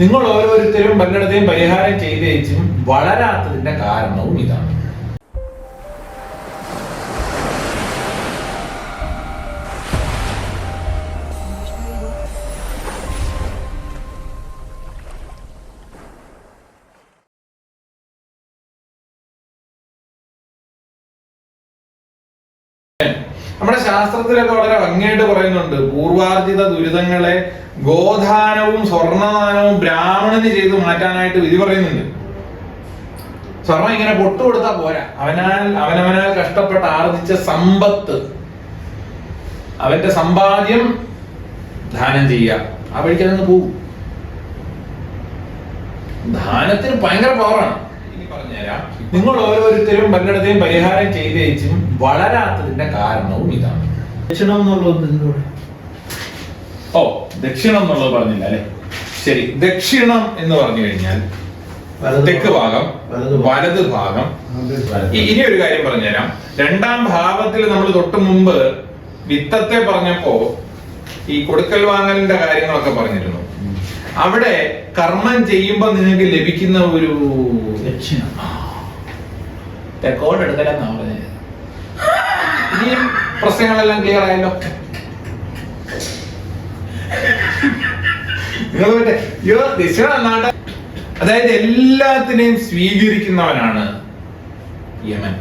നിങ്ങൾ ഓരോരുത്തരും പലയിടത്തെയും പരിഹാരം ചെയ്തേച്ചും വളരാത്തതിന്റെ കാരണവും ഇതാണ്. നമ്മുടെ ശാസ്ത്രത്തിലൊക്കെ വളരെ ഭംഗിയായിട്ട് പറയുന്നുണ്ട് പൂർവാർജിത ദുരിതങ്ങളെ ഗോധാനവും സ്വർണദാനവും ബ്രാഹ്മണന് ചെയ്ത് മാറ്റാനായിട്ട് വിധി പറയുന്നുണ്ട്. സ്വർണം ഇങ്ങനെ പൊട്ടു കൊടുത്താൽ പോരാ. അവനാൽ അവനവനാൽ കഷ്ടപ്പെട്ട് ആർജിച്ച സമ്പത്ത്. അവന്റെ സമ്പാദ്യം ദാനം ചെയ്യുക. ആ വഴിക്ക് പോകും ദാനത്തിന് ഭയങ്കര പവറാണ് പറഞ്ഞുതരാം. നിങ്ങൾ ഓരോരുത്തരും പലയിടത്തെയും പരിഹാരം ചെയ്തേച്ചും വളരാത്തതിന്റെ കാരണവും ഇതാണ്. ദക്ഷിണം എന്നുള്ളത് ഓ ദക്ഷിണം എന്നുള്ളത് പറഞ്ഞില്ല അല്ലെ? ശരി ദക്ഷിണം എന്ന് പറഞ്ഞു കഴിഞ്ഞാൽ തെക്ക് ഭാഗം വലത് ഭാഗം. ഇനി ഒരു കാര്യം പറഞ്ഞുതരാം. രണ്ടാം ഭാവത്തിൽ നമ്മൾ തൊട്ട് മുമ്പ് വിത്തത്തെ പറഞ്ഞപ്പോ ഈ കൊടുക്കൽ വാങ്ങലിന്റെ കാര്യങ്ങളൊക്കെ പറഞ്ഞിരുന്നു. അവിടെ കർമ്മം ചെയ്യുമ്പോൾ നിങ്ങൾക്ക് ലഭിക്കുന്ന ഒരു ദക്ഷിണ. റെക്കോർഡ് എടുക്കലെന്നാ പറഞ്ഞത്. ഇനിയും പ്രശ്നങ്ങളെല്ലാം ക്ലിയർ ആയല്ലോ. നിങ്ങൾ മറ്റേ അതായത് എല്ലാത്തിനെയും സ്വീകരിക്കുന്നവനാണ് യമൻ.